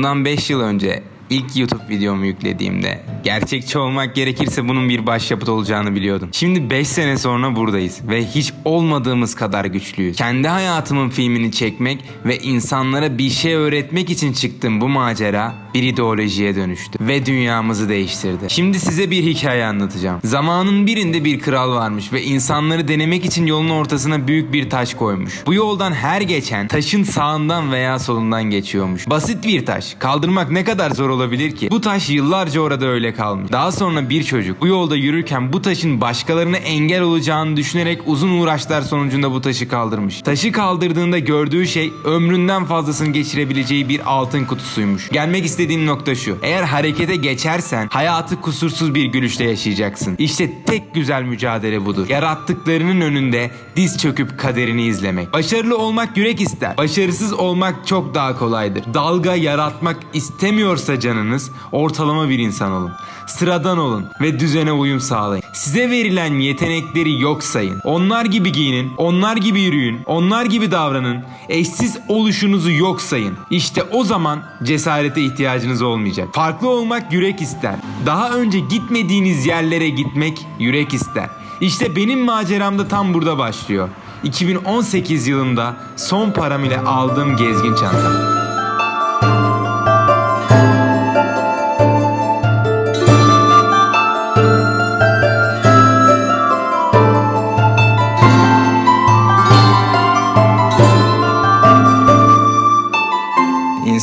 Bundan 5 yıl önce ilk YouTube videomu yüklediğimde gerçekçi olmak gerekirse bunun bir başyapıt olacağını biliyordum. Şimdi 5 sene sonra buradayız ve hiç olmadığımız kadar güçlüyüz. Kendi hayatımın filmini çekmek ve insanlara bir şey öğretmek için çıktığım bu macera bir ideolojiye dönüştü ve dünyamızı değiştirdi. Şimdi size bir hikaye anlatacağım. Zamanın birinde bir kral varmış ve insanları denemek için yolun ortasına büyük bir taş koymuş. Bu yoldan her geçen taşın sağından veya solundan geçiyormuş. Basit bir taş. Kaldırmak ne kadar zor olabilir ki? Bu taş yıllarca orada öyle kalmış. Daha sonra bir çocuk bu yolda yürürken bu taşın başkalarına engel olacağını düşünerek uzun uğraşlar sonucunda bu taşı kaldırmış. Taşı kaldırdığında gördüğü şey ömründen fazlasını geçirebileceği bir altın kutusuymuş. Gelmek istediğim nokta şu. Eğer harekete geçersen hayatı kusursuz bir gülüşle yaşayacaksın. İşte tek güzel mücadele budur. Yarattıklarının önünde diz çöküp kaderini izlemek. Başarılı olmak yürek ister. Başarısız olmak çok daha kolaydır. Dalga yaratmak istemiyorsa canınız ortalama bir insan olun. Sıradan olun ve düzene uyum sağlayın. Size verilen yetenekleri yok sayın. Onlar gibi giyinin, onlar gibi yürüyün, onlar gibi davranın. Eşsiz oluşunuzu yok sayın. İşte o zaman cesarete ihtiyacınız olmayacak. Farklı olmak yürek ister. Daha önce gitmediğiniz yerlere gitmek yürek ister. İşte benim maceram da tam burada başlıyor. 2018 yılında son param ile aldığım gezgin çanta.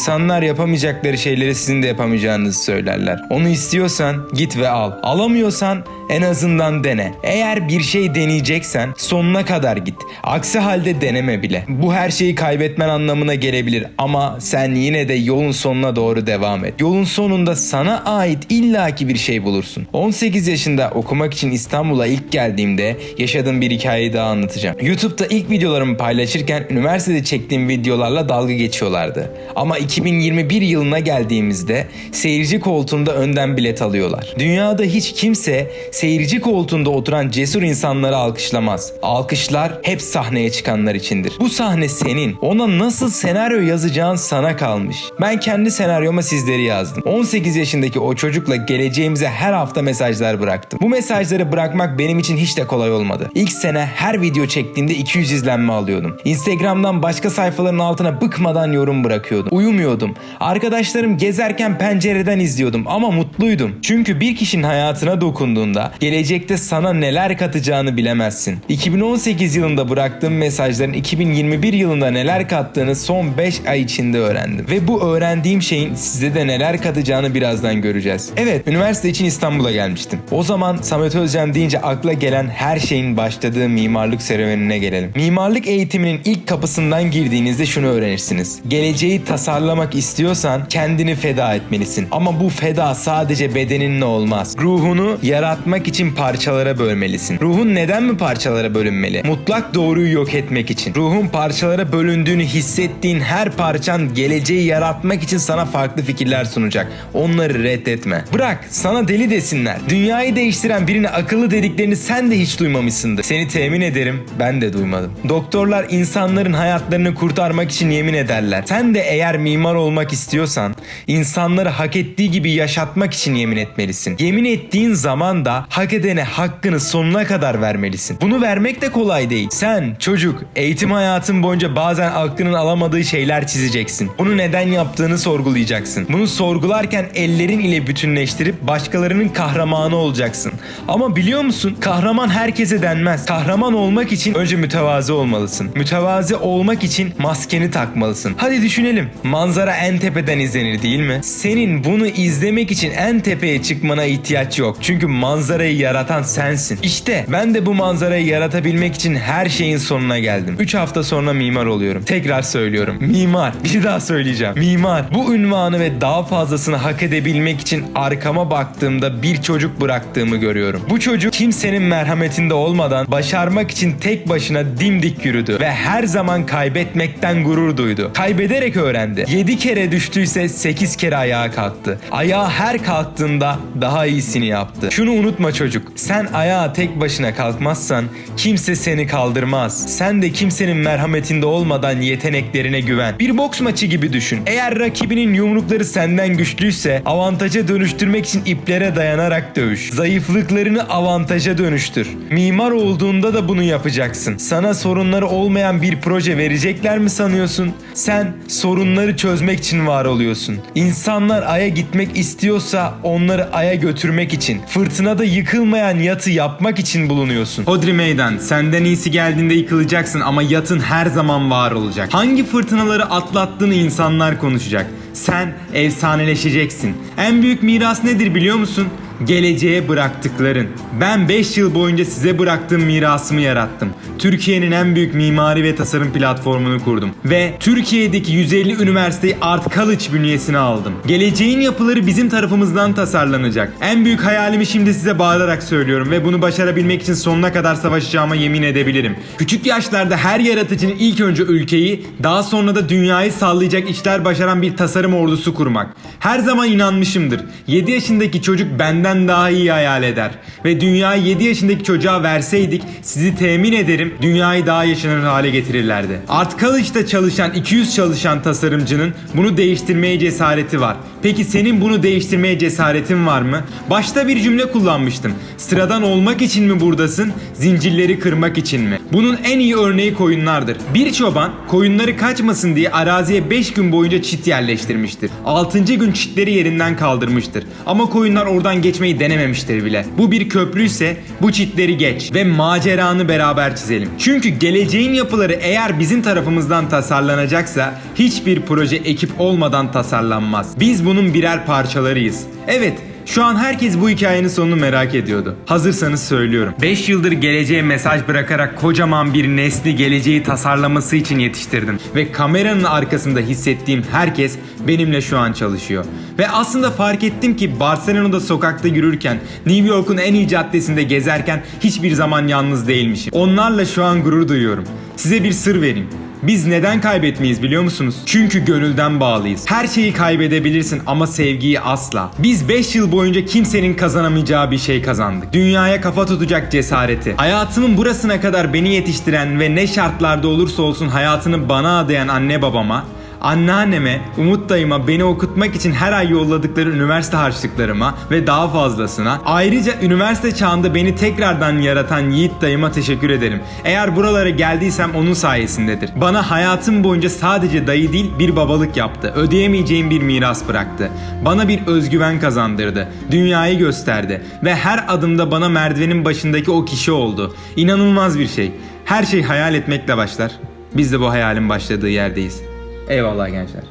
İnsanlar yapamayacakları şeyleri sizin de yapamayacağınızı söylerler. Onu istiyorsan git ve al. Alamıyorsan en azından dene. Eğer bir şey deneyeceksen sonuna kadar git. Aksi halde deneme bile. Bu her şeyi kaybetmen anlamına gelebilir ama sen yine de yolun sonuna doğru devam et. Yolun sonunda sana ait illaki bir şey bulursun. 18 yaşında okumak için İstanbul'a ilk geldiğimde yaşadığım bir hikayeyi daha anlatacağım. YouTube'da ilk videolarımı paylaşırken üniversitede çektiğim videolarla dalga geçiyorlardı. Ama 2021 yılına geldiğimizde seyirci koltuğunda önden bilet alıyorlar. Dünyada hiç kimse seyirci koltuğunda oturan cesur insanları alkışlamaz. Alkışlar hep sahneye çıkanlar içindir. Bu sahne senin. Ona nasıl senaryo yazacağın sana kalmış. Ben kendi senaryoma sizleri yazdım. 18 yaşındaki o çocukla geleceğimize her hafta mesajlar bıraktım. Bu mesajları bırakmak benim için hiç de kolay olmadı. İlk sene her video çektiğimde 200 izlenme alıyordum. Instagram'dan başka sayfaların altına bıkmadan yorum bırakıyordum. Uyumuyordum. Arkadaşlarım gezerken pencereden izliyordum ama mutluydum. Çünkü bir kişinin hayatına dokunduğunda gelecekte sana neler katacağını bilemezsin. 2018 yılında bıraktığım mesajların 2021 yılında neler kattığını son 5 ay içinde öğrendim. Ve bu öğrendiğim şeyin size de neler katacağını birazdan göreceğiz. Evet, üniversite için İstanbul'a gelmiştim. O zaman Samet Özcan deyince akla gelen her şeyin başladığı mimarlık serüvenine gelelim. Mimarlık eğitiminin ilk kapısından girdiğinizde şunu öğrenirsiniz. Geleceği tasarlamak istiyorsan kendini feda etmelisin. Ama bu feda sadece bedeninle olmaz. Ruhunu yaratmak için parçalara bölmelisin. Ruhun neden mi parçalara bölünmeli? Mutlak doğruyu yok etmek için. Ruhun parçalara bölündüğünü hissettiğin her parçan geleceği yaratmak için sana farklı fikirler sunacak. Onları reddetme. Bırak sana deli desinler. Dünyayı değiştiren birine akıllı dediklerini sen de hiç duymamışsındır. Seni temin ederim ben de duymadım. Doktorlar insanların hayatlarını kurtarmak için yemin ederler. Sen de eğer mimar olmak istiyorsan insanları hak ettiği gibi yaşatmak için yemin etmelisin. Yemin ettiğin zaman da hak edene hakkını sonuna kadar vermelisin. Bunu vermek de kolay değil. Sen çocuk eğitim hayatın boyunca bazen aklının alamadığı şeyler çizeceksin. Bunu neden yaptığını sorgulayacaksın. Bunu sorgularken ellerin ile bütünleştirip başkalarının kahramanı olacaksın. Ama biliyor musun? Kahraman herkese denmez. Kahraman olmak için önce mütevazi olmalısın. Mütevazi olmak için maskeni takmalısın. Hadi düşünelim. Manzara en tepeden izlenir değil mi? Senin bunu izlemek için en tepeye çıkmana ihtiyaç yok. Çünkü manzarayı yaratan sensin. İşte ben de bu manzarayı yaratabilmek için her şeyin sonuna geldim. 3 hafta sonra mimar oluyorum. Tekrar söylüyorum. Mimar. Bir daha söyleyeceğim. Mimar. Bu ünvanı ve daha fazlasını hak edebilmek için arkama baktığımda bir çocuk bıraktığımı görüyorum. Bu çocuk kimsenin merhametinde olmadan başarmak için tek başına dimdik yürüdü ve her zaman kaybetmekten gurur duydu. Kaybederek öğrendi. 7 kere düştüyse 8 kere ayağa kalktı. Ayağa her kalktığında daha iyisini yaptı. Şunu unutma çocuk. Sen ayağa tek başına kalkmazsan kimse seni kaldırmaz. Sen de kimsenin merhametinde olmadan yeteneklerine güven. Bir boks maçı gibi düşün. Eğer rakibinin yumrukları senden güçlüyse avantaja dönüştürmek için iplere dayanarak dövüş. Zayıflıklarını avantaja dönüştür. Mimar olduğunda da bunu yapacaksın. Sana sorunları olmayan bir proje verecekler mi sanıyorsun? Sen sorunları çözmek için var oluyorsun. İnsanlar aya gitmek istiyorsa onları aya götürmek için. Fırtınada yıkılmayan yatı yapmak için bulunuyorsun. Hodri meydan senden iyisi geldiğinde yıkılacaksın ama yatın her zaman var olacak. Hangi fırtınaları atlattığını insanlar konuşacak. Sen efsaneleşeceksin. En büyük miras nedir biliyor musun? Geleceğe bıraktıkların. Ben 5 yıl boyunca size bıraktığım mirasımı yarattım. Türkiye'nin en büyük mimari ve tasarım platformunu kurdum. Ve Türkiye'deki 150 üniversiteyi Art College bünyesine aldım. Geleceğin yapıları bizim tarafımızdan tasarlanacak. En büyük hayalimi şimdi size bağırarak söylüyorum ve bunu başarabilmek için sonuna kadar savaşacağıma yemin edebilirim. Küçük yaşlarda her yaratıcının ilk önce ülkeyi, daha sonra da dünyayı sallayacak işler başaran bir tasarım ordusu kurmak. Her zaman inanmışımdır. 7 yaşındaki çocuk benden daha iyi hayal eder. Ve dünyayı 7 yaşındaki çocuğa verseydik sizi temin ederim dünyayı daha yaşanır hale getirirlerdi. Art College'da çalışan 200 çalışan tasarımcının bunu değiştirmeye cesareti var. Peki senin bunu değiştirmeye cesaretin var mı? Başta bir cümle kullanmıştım. Sıradan olmak için mi buradasın? Zincirleri kırmak için mi? Bunun en iyi örneği koyunlardır. Bir çoban koyunları kaçmasın diye araziye 5 gün boyunca çit yerleştirmiştir. 6. gün çitleri yerinden kaldırmıştır. Ama koyunlar oradan geçmeyi denememiştir bile. Bu bir köprüyse bu çitleri geç ve maceranı beraber çizelim. Çünkü geleceğin yapıları eğer bizim tarafımızdan tasarlanacaksa hiçbir proje ekip olmadan tasarlanmaz. Biz bunun birer parçalarıyız. Evet, şu an herkes bu hikayenin sonunu merak ediyordu. Hazırsanız söylüyorum. 5 yıldır geleceğe mesaj bırakarak kocaman bir nesli geleceği tasarlaması için yetiştirdim. Ve kameranın arkasında hissettiğim herkes benimle şu an çalışıyor. Ve aslında fark ettim ki Barcelona'da sokakta yürürken, New York'un en iyi caddesinde gezerken hiçbir zaman yalnız değilmişim. Onlarla şu an gurur duyuyorum. Size bir sır vereyim. Biz neden kaybetmeyiz biliyor musunuz? Çünkü gönülden bağlıyız. Her şeyi kaybedebilirsin ama sevgiyi asla. Biz 5 yıl boyunca kimsenin kazanamayacağı bir şey kazandık. Dünyaya kafa tutacak cesareti. Hayatımın burasına kadar beni yetiştiren ve ne şartlarda olursa olsun hayatını bana adayan anne babama, Anneanneme, Umut dayıma beni okutmak için her ay yolladıkları üniversite harçlıklarıma ve daha fazlasına ayrıca üniversite çağında beni tekrardan yaratan Yiğit dayıma teşekkür ederim. Eğer buralara geldiysem onun sayesindedir. Bana hayatım boyunca sadece dayı değil bir babalık yaptı. Ödeyemeyeceğim bir miras bıraktı. Bana bir özgüven kazandırdı. Dünyayı gösterdi ve her adımda bana merdivenin başındaki o kişi oldu. İnanılmaz bir şey. Her şey hayal etmekle başlar. Biz de bu hayalin başladığı yerdeyiz. Eyvallah gençler.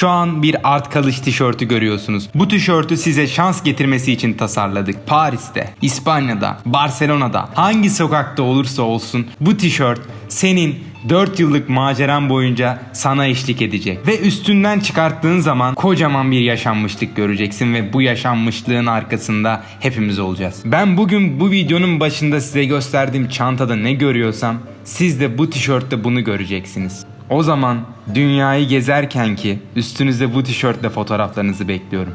Şu an bir Art Kalış tişörtü görüyorsunuz. Bu tişörtü size şans getirmesi için tasarladık. Paris'te, İspanya'da, Barcelona'da hangi sokakta olursa olsun bu tişört senin 4 yıllık maceran boyunca sana eşlik edecek. Ve üstünden çıkarttığın zaman kocaman bir yaşanmışlık göreceksin ve bu yaşanmışlığın arkasında hepimiz olacağız. Ben bugün bu videonun başında size gösterdiğim çantada ne görüyorsam siz de bu tişörtte bunu göreceksiniz. O zaman dünyayı gezerken ki üstünüzde bu tişörtle fotoğraflarınızı bekliyorum.